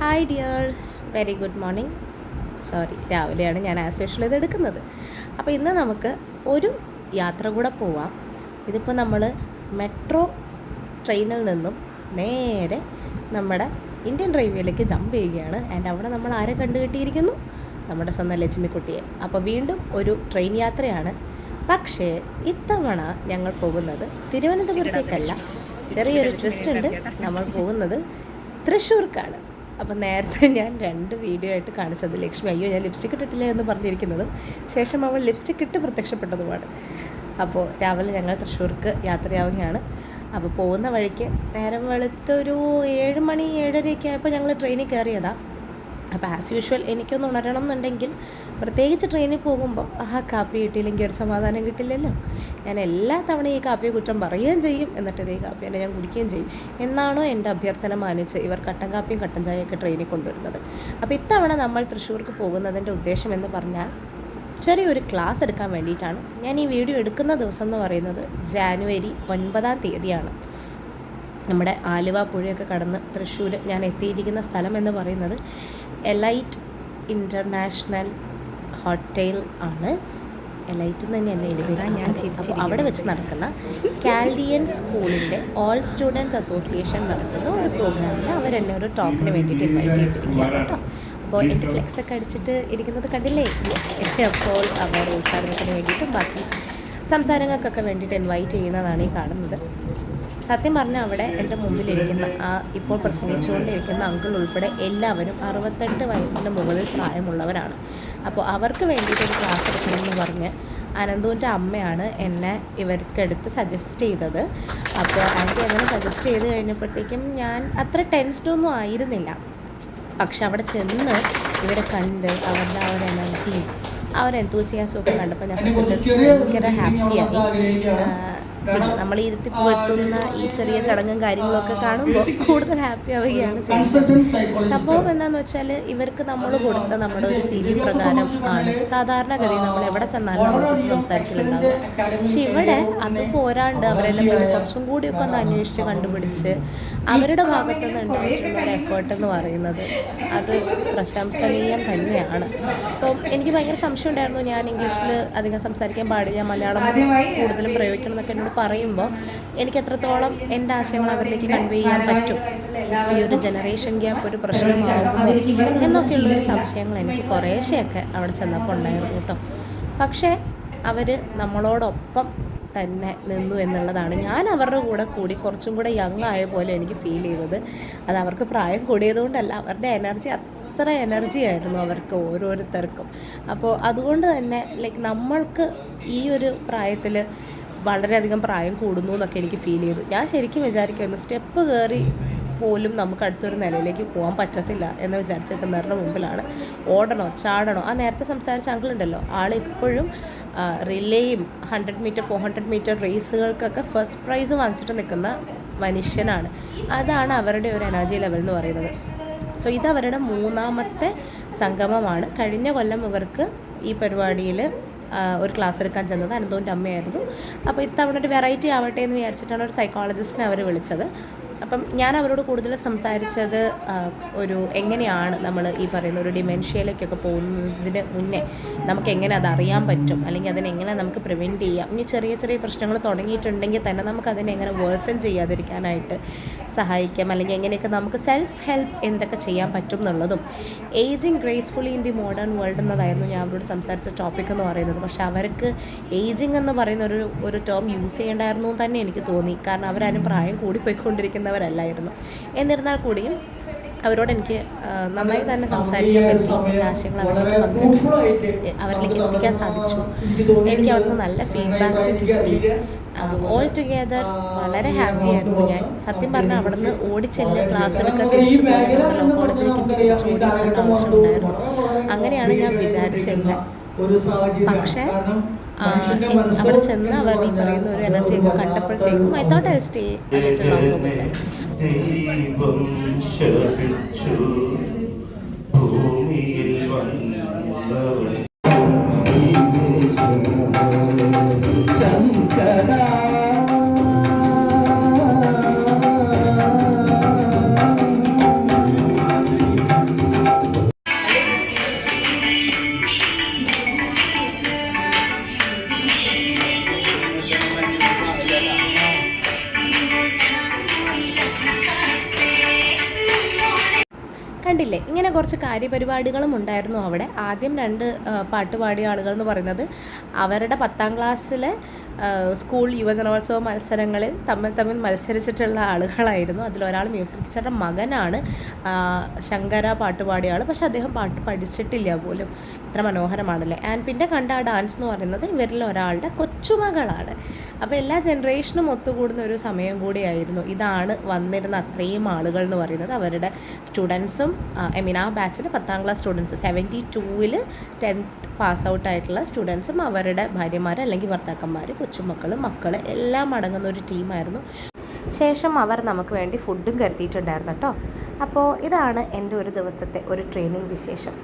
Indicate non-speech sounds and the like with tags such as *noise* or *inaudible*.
Hi dear very good morning sorry രാവിലെയാണ് ഞാൻ as ഇത് എടുക്കുന്നത്. അപ്പോൾ ഇന്ന് നമുക്ക് ഒരു യാത്ര കൂടെ പോവാം. ഇതിപ്പോൾ നമ്മൾ മെട്രോ ട്രെയിനിൽ നിന്നും നേരെ നമ്മുടെ ഇന്ത്യൻ റെയിൽവേയിലേക്ക് ജമ്പ് ചെയ്യുകയാണ്. ആൻഡ് അവിടെ നമ്മൾ ആരെ കണ്ടു കിട്ടിയിരിക്കുന്നു നമ്മുടെ സ്വന്തം ലക്ഷ്മിക്കുട്ടിയെ. അപ്പോൾ വീണ്ടും ഒരു ട്രെയിൻ യാത്രയാണ്. പക്ഷേ ഇത്തവണ ഞങ്ങൾ പോകുന്നത് തിരുവനന്തപുരത്തേക്കല്ല. ചെറിയൊരു ട്വിസ്റ്റ് ഉണ്ട്. നമ്മൾ പോകുന്നത് തൃശ്ശൂർക്കാണ്. അപ്പം നേരത്തെ *laughs* ഞാൻ രണ്ട് വീഡിയോ ആയിട്ട് കാണിച്ചത് ലക്ഷ്മി. അയ്യോ ഞാൻ ലിപ്സ്റ്റിക് ഇട്ടിട്ടില്ല എന്ന് പറഞ്ഞിരിക്കുന്നതും ശേഷം അവൾ ലിപ്സ്റ്റിക് ഇട്ട് പ്രത്യക്ഷപ്പെട്ടതുമാണ്. അപ്പോൾ രാവിലെ ഞങ്ങൾ തൃശ്ശൂർക്ക് യാത്രയാവുകയാണ്. അപ്പോൾ പോകുന്ന വഴിക്ക് നേരം വെളുത്തൊരു ഏഴ് മണി ഏഴരയൊക്കെ ആയപ്പോൾ ഞങ്ങൾ ട്രെയിനിൽ കയറിയതാണ് അപ്പോൾ ആസ് യൂഷ്വൽ എനിക്കൊന്ന് ഉണരണം എന്നുണ്ടെങ്കിൽ പ്രത്യേകിച്ച് ട്രെയിനിൽ പോകുമ്പോൾ ആ കാപ്പി കിട്ടിയില്ലെങ്കിൽ ഒരു സമാധാനം കിട്ടില്ലല്ലോ. ഞാൻ എല്ലാ തവണയും ഈ കാപ്പിയെ കുറ്റം പറയുകയും ചെയ്യും. എന്നിട്ട് ഇതേ കാപ്പി തന്നെ ഞാൻ കുടിക്കുകയും ചെയ്യും. എന്നാണോ എന്റെ അഭ്യർത്ഥന മാനിച്ച് ഇവർ കട്ടൻ കാപ്പിയും കട്ടൻ ചായയൊക്കെ ട്രെയിനിൽ കൊണ്ടുവരുന്നത്. അപ്പോൾ ഇത്തവണ നമ്മൾ തൃശ്ശൂർക്ക് പോകുന്നതിന്റെ ഉദ്ദേശം എന്ന് പറഞ്ഞാൽ ചെറിയൊരു ക്ലാസ് എടുക്കാൻ വേണ്ടിയിട്ടാണ്. ഞാൻ ഈ വീഡിയോ എടുക്കുന്ന ദിവസം എന്ന് പറയുന്നത് ജാനുവരി ഒൻപതാം തീയതിയാണ്. നമ്മുടെ ആലുവ പുഴയൊക്കെ കടന്ന് തൃശ്ശൂർ ഞാൻ എത്തിയിരിക്കുന്ന സ്ഥലം എന്ന് പറയുന്നത് എലൈറ്റ് ഇന്റർനാഷണൽ ഹോട്ടൽ ആണ്. എലൈറ്റ് തന്നെയല്ലേ അപ്പോൾ അവിടെ വെച്ച് നടക്കുന്ന കാൽഡിയൻ സ്കൂളിന്റെ ഓൾ സ്റ്റുഡൻസ് അസോസിയേഷൻ നടത്തുന്ന ഒരു പ്രോഗ്രാമിൽ അവരെന്നെ ഒരു ടോക്കിന് വേണ്ടിയിട്ട് ഇൻവൈറ്റ് ചെയ്തിരിക്കുകയാണ് കേട്ടോ. അപ്പോൾ എന്റെ ഫ്ലെക്സ് ഒക്കെ അടിച്ചിട്ട് ഇരിക്കുന്നത് കണ്ടില്ലേ? യെസ് അപ്പോൾ അവർ ഉദ്ഘാടനത്തിന് വേണ്ടിയിട്ടും ബാക്കി സംസാരങ്ങൾക്കൊക്കെ വേണ്ടിയിട്ട് ഇൻവൈറ്റ് ചെയ്യുന്നതാണ് ഈ കാണുന്നത്. സത്യം പറഞ്ഞാൽ അവിടെ എന്റെ മുമ്പിലിരിക്കുന്ന ആ ഇപ്പോൾ പ്രസംഗിച്ചുകൊണ്ടിരിക്കുന്ന അങ്കിൾ ഉൾപ്പെടെ എല്ലാവരും അറുപത്തെട്ട് വയസ്സിന്റെ മുകളിൽ പ്രായമുള്ളവരാണ്. അപ്പോൾ അവർക്ക് വേണ്ടിയിട്ട് ഒരു ക്ലാസ് എടുക്കണമെന്ന് പറഞ്ഞ് അനന്തുവിന്റെ അമ്മയാണ് എന്നെ ഇവർക്കെടുത്ത് സജസ്റ്റ് ചെയ്തത്. അപ്പോൾ ആന്റി അങ്ങനെ സജസ്റ്റ് ചെയ്ത് കഴിഞ്ഞപ്പോഴത്തേക്കും ഞാൻ അത്ര ടെൻസ്ഡ് ഒന്നും ആയിരുന്നില്ല. പക്ഷെ അവിടെ ചെന്ന് ഇവരെ കണ്ട് അവരുടെ ആ ഒരു എനർജിയും ആ ഒരു ഒക്കെ കണ്ടപ്പോൾ ഞാൻ ഭയങ്കര ഹാപ്പിയായി നമ്മൾ ഇരുത്തി പുകഴ്ത്തുന്ന ഈ ചെറിയ ചടങ്ങും കാര്യങ്ങളൊക്കെ കാണുമ്പോൾ കൂടുതൽ ഹാപ്പി ആവുകയാണ് ചെയ്യുന്നത്. സംഭവം എന്താണെന്ന് വെച്ചാൽ ഇവർക്ക് നമ്മൾ കൊടുത്ത നമ്മുടെ ഒരു സി വി പ്രകാരം ആണ്. സാധാരണഗതി നമ്മൾ എവിടെ ചെന്നാലും നമ്മൾ കുറിച്ച് സംസാരിക്കലുണ്ടാവുക. പക്ഷെ ഇവിടെ അത് പോരാണ്ട് അവരെല്ലാം പറ്റി കുറച്ചും കൂടിയൊക്കെ ഒന്ന് അന്വേഷിച്ച് കണ്ടുപിടിച്ച് അവരുടെ ഭാഗത്തു നിന്ന് ഉണ്ടായിട്ടുള്ള ഒരു എഫേർട്ട് എന്ന് പറയുന്നത് അത് പ്രശംസനീയം തന്നെയാണ്. അപ്പം എനിക്ക് ഭയങ്കര സംശയം ഉണ്ടായിരുന്നു ഞാൻ ഇംഗ്ലീഷിൽ അധികം സംസാരിക്കാൻ പാടില്ല മലയാളം കൂടുതലും പ്രയോഗിക്കണം എന്നൊക്കെ എന്നോട് പറയുമ്പോൾ എനിക്ക് എത്രത്തോളം എന്റെ ആശയങ്ങൾ അവരിലേക്ക് കൺവേ ചെയ്യാൻ പറ്റും? ഈ ഒരു ജനറേഷൻ ഗ്യാപ്പ് ഒരു പ്രശ്നമാകുമോ എന്നൊക്കെയുള്ളൊരു സംശയങ്ങൾ എനിക്ക് കുറേശ്ശെയൊക്കെ അവിടെ ചെന്നപ്പോൾ ഉണ്ടായിരുന്നു കേട്ടോ. പക്ഷേ അവർ നമ്മളോടൊപ്പം തന്നെ നിന്നു എന്നുള്ളതാണ്. ഞാൻ അവരുടെ കൂടെ കൂടി കുറച്ചും കൂടെ യങ് ആയ പോലെ എനിക്ക് ഫീൽ ചെയ്തത്. അത് അവർക്ക് പ്രായം കൂടിയതുകൊണ്ടല്ല. അവരുടെ എനർജി അത്ര എനർജി ആയിരുന്നു അവർക്ക് ഓരോരുത്തർക്കും. അപ്പോൾ അതുകൊണ്ട് തന്നെ ലൈക്ക് നമ്മൾക്ക് ഈ ഒരു പ്രായത്തിൽ വളരെയധികം പ്രായം കൂടുന്നു എന്നൊക്കെ എനിക്ക് ഫീൽ ചെയ്തു. ഞാൻ ശരിക്കും വിചാരിക്കുന്നു സ്റ്റെപ്പ് കയറി പോലും നമുക്ക് അടുത്തൊരു നിലയിലേക്ക് പോകാൻ പറ്റത്തില്ല എന്ന് വിചാരിച്ചേക്കുന്നവരുടെ മുമ്പിലാണ്. ഓടണോ ചാടണോ? ആ നേരത്തെ സംസാരിച്ച അങ്കിൾ ഉണ്ടല്ലോ. ആൾ ഇപ്പോഴും റിലേയും hundred metre four hundred metre റേസുകൾക്കൊക്കെ first prize വാങ്ങിച്ചിട്ട് നിൽക്കുന്ന മനുഷ്യനാണ്. അതാണ് അവരുടെ ഒരു എനർജി ലെവൽ എന്ന് പറയുന്നത്. സോ ഇത് അവരുടെ മൂന്നാമത്തെ സംഗമമാണ്. കഴിഞ്ഞ കൊല്ലം ഇവർക്ക് ഈ പരിപാടിയിൽ ഒരു ക്ലാസ് എടുക്കാൻ ചെന്നത് അനന്തോന്റെ അമ്മയായിരുന്നു. അപ്പോൾ ഇത്തവണ ഒരു വെറൈറ്റി ആവട്ടെ എന്ന് വിചാരിച്ചിട്ടാണ് ഒരു സൈക്കോളജിസ്റ്റിനെ അവർ വിളിച്ചത്. അപ്പം ഞാൻ അവരോട് കൂടുതൽ സംസാരിച്ചത് ഒരു എങ്ങനെയാണ് നമ്മൾ ഈ പറയുന്ന ഒരു ഡിമെൻഷ്യയിലേക്കൊക്കെ പോകുന്നതിന് മുന്നേ നമുക്ക് എങ്ങനെ അത് അറിയാൻ പറ്റും? അല്ലെങ്കിൽ അതിനെങ്ങനെ നമുക്ക് പ്രിവെന്റ് ചെയ്യാം? ഇനി ചെറിയ ചെറിയ പ്രശ്നങ്ങൾ തുടങ്ങിയിട്ടുണ്ടെങ്കിൽ തന്നെ നമുക്ക് അതിനെ എങ്ങനെ വേഴ്സൺ ചെയ്യാതിരിക്കാനായിട്ട് സഹായിക്കാം? അല്ലെങ്കിൽ എങ്ങനെയൊക്കെ നമുക്ക് സെൽഫ് ഹെൽപ്പ് എന്തൊക്കെ ചെയ്യാൻ പറ്റും എന്നുള്ളതും ageing gracefully in the modern world എന്നതായിരുന്നു ഞാൻ അവരോട് സംസാരിച്ച ടോപ്പിക് എന്ന് പറയുന്നത്. പക്ഷെ അവർക്ക് ഏജിങ് എന്ന് പറയുന്ന ഒരു ഒരു ടേം യൂസ് ചെയ്യേണ്ടായിരുന്നു എന്ന് തന്നെ എനിക്ക് തോന്നി. കാരണം അവരാരും പ്രായം കൂടി പോയിക്കൊണ്ടിരിക്കുന്നവരല്ലായിരുന്നു എന്നിരുന്നാൽ കൂടിയും അവരോട് എനിക്ക് നന്നായി തന്നെ സംസാരിക്കാൻ പറ്റി എന്റെ ആശയങ്ങൾ അവർക്ക് പങ്കുവച്ചു. അവരിലേക്ക് എത്തിക്കാൻ സാധിച്ചു. എനിക്ക് അവിടുന്ന് നല്ല ഫീഡ്ബാക്ക്സ് കിട്ടി. ഓൾ ടുഗെദർ വളരെ ഹാപ്പി ആയിരുന്നു ഞാൻ. സത്യം പറഞ്ഞാൽ അവിടുന്ന് ഓടിച്ചെല്ല് ക്ലാസ് എടുക്കാൻ തിരിച്ചു പോയാലോ കോളേജിലേക്ക് എനിക്ക് തിരിച്ചു ഓടിക്കേണ്ട ആവശ്യമുണ്ടായിരുന്നു. അങ്ങനെയാണ് ഞാൻ വിചാരിച്ചിരുന്നത്. പക്ഷേ അവിടെ ചെന്ന് അവർ ഈ പറയുന്ന ഒരു എനർജിയൊക്കെ കണ്ടപ്പോഴത്തേക്കും ഐ തോട്ട് ഐ സ്റ്റേ ഭൂമിയിൽ വന്നവൻ. കണ്ടില്ലേ? ഇങ്ങനെ കുറച്ച് കാര്യപരിപാടികളും ഉണ്ടായിരുന്നു അവിടെ. ആദ്യം രണ്ട് പാട്ടുപാടിയ ആളുകൾ എന്ന് പറയുന്നത് അവരുടെ പത്താം ക്ലാസ്സിലെ സ്കൂൾ യുവജനോത്സവ മത്സരങ്ങളിൽ തമ്മിൽ തമ്മിൽ മത്സരിച്ചിട്ടുള്ള ആളുകളായിരുന്നു. അതിലൊരാൾ മ്യൂസിക് ടീച്ചറുടെ മകനാണ് ശങ്കര പാട്ടുപാടിയ ആൾ പക്ഷെ അദ്ദേഹം പാട്ട് പഠിച്ചിട്ടില്ല പോലും. ഇത്ര മനോഹരമാണല്ലേ? ആൻഡ് പിന്നെ കണ്ട ആ ഡാൻസ് എന്ന് പറയുന്നത് ഇവരിൽ ഒരാളുടെ കൊച്ചുമകളാണ്. അപ്പോൾ എല്ലാ ജനറേഷനും ഒത്തുകൂടുന്ന ഒരു സമയം കൂടിയായിരുന്നു. ഇതാണ് വന്നിരുന്ന അത്രയും ആളുകൾ എന്ന് പറയുന്നത്. അവരുടെ സ്റ്റുഡൻസും ഐ മീൻ ആ ബാച്ചിൽ പത്താം ക്ലാസ് സ്റ്റുഡൻസ് സെവന്റി ടൂവിൽ ടെൻത്ത് പാസ് ഔട്ട് ആയിട്ടുള്ള സ്റ്റുഡൻസും അവരുടെ ഭാര്യമാർ അല്ലെങ്കിൽ ഭർത്താക്കന്മാർ കൊച്ചുമക്കൾ മക്കൾ എല്ലാം അടങ്ങുന്ന ഒരു ടീമായിരുന്നു ശേഷം അവർ നമുക്ക് വേണ്ടി ഫുഡും കരുതിയിട്ടുണ്ടായിരുന്നു കേട്ടോ. അപ്പോൾ ഇതാണ് എന്റെ ഒരു ദിവസത്തെ ഒരു ട്രെയിനിങ് വിശേഷം.